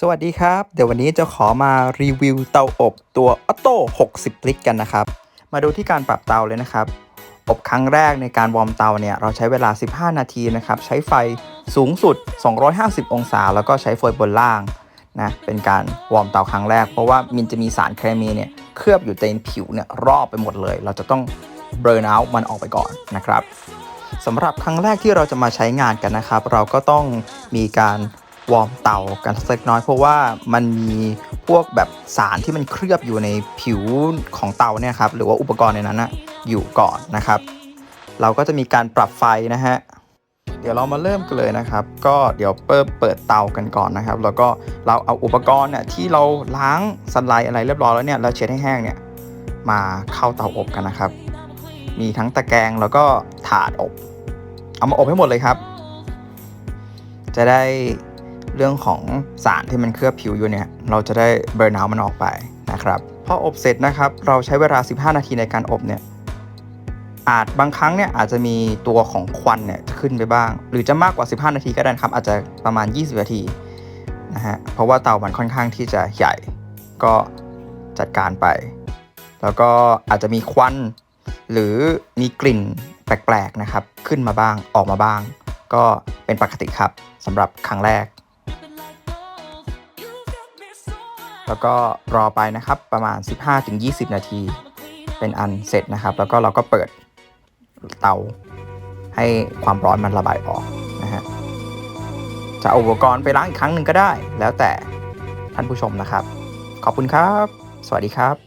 สวัสดีครับ เดี๋ยววันนี้จะขอมารีวิวเตาอบตัวออโต้60 ลิตรกันนะครับ มาดูที่การปรับเตาเลยนะครับ อบครั้งแรกในการวอร์มเตาเนี่ย เราใช้เวลา 15 นาทีนะครับ ใช้ไฟสูงสุด 250 องศา แล้วก็ใช้โฟยบนล่างนะ เป็นการวอร์มเตาครั้งแรก เพราะว่ามันจะมีสารเคมีเนี่ยเคลือบอยู่ในผิวเนี่ยรอบไปหมดเลย เราจะต้องเบรนเอาท์มันออกไปก่อนนะครับสำหรับครั้งแรกที่เราจะมาใช้งานกันนะครับ เราก็ต้องมีการ วอร์มเตากันสักเล็กน้อยเพราะว่ามันมีพวกแบบสารที่มันเคลือบอยู่ในผิวของเตาเนี่ยครับหรือว่าอุปกรณ์ในนั้นนะอยู่ก่อนนะครับ เราก็จะมีการปรับไฟนะฮะเดี๋ยวเรามาเริ่มกันเลยนะครับ ก็เดี๋ยวเปิดเปิดเตากันก่อนนะครับ แล้วก็เราเอาอุปกรณ์เนี่ยที่เราล้างสไลด์อะไรเรียบร้อยแล้วเนี่ยเราเช็ดให้แห้งเนี่ยมาเข้าเตาอบกันนะครับ มีทั้งตะแกรงแล้วก็ถาดอบ เอามาอบให้หมดเลยครับ จะได้ เรื่องของสารที่มันเคลือบผิวอยู่เนี่ย เราจะได้เบรนเอาท์มันออกไปนะครับ พออบเสร็จนะครับ เราใช้เวลา 15 นาทีในการอบเนี่ย อาจบางครั้งเนี่ยอาจจะมีตัวของควันเนี่ยขึ้นไปบ้าง หรือจะมากกว่า 15 นาทีก็ได้นะครับ อาจจะประมาณ 20 นาทีนะฮะ เพราะว่าเตามันค่อนข้างที่จะใหญ่ ก็จัดการไป แล้วก็อาจจะมีควัน หรือมีกลิ่นแปลกๆนะครับ ขึ้นมาบ้าง ออกมาบ้าง ก็เป็นปกติครับสำหรับครั้งแรก แล้วก็รอไปนะครับประมาณ 15-20 นาที เป็นอันเสร็จนะครับ แล้วก็เราก็เปิดเตาให้ความร้อนมันระบายออกนะฮะจะเอาอุปกรณ์ไปล้างอีกครั้งหนึ่งก็ได้ แล้วแต่ท่านผู้ชมนะครับ ขอบคุณครับ สวัสดีครับ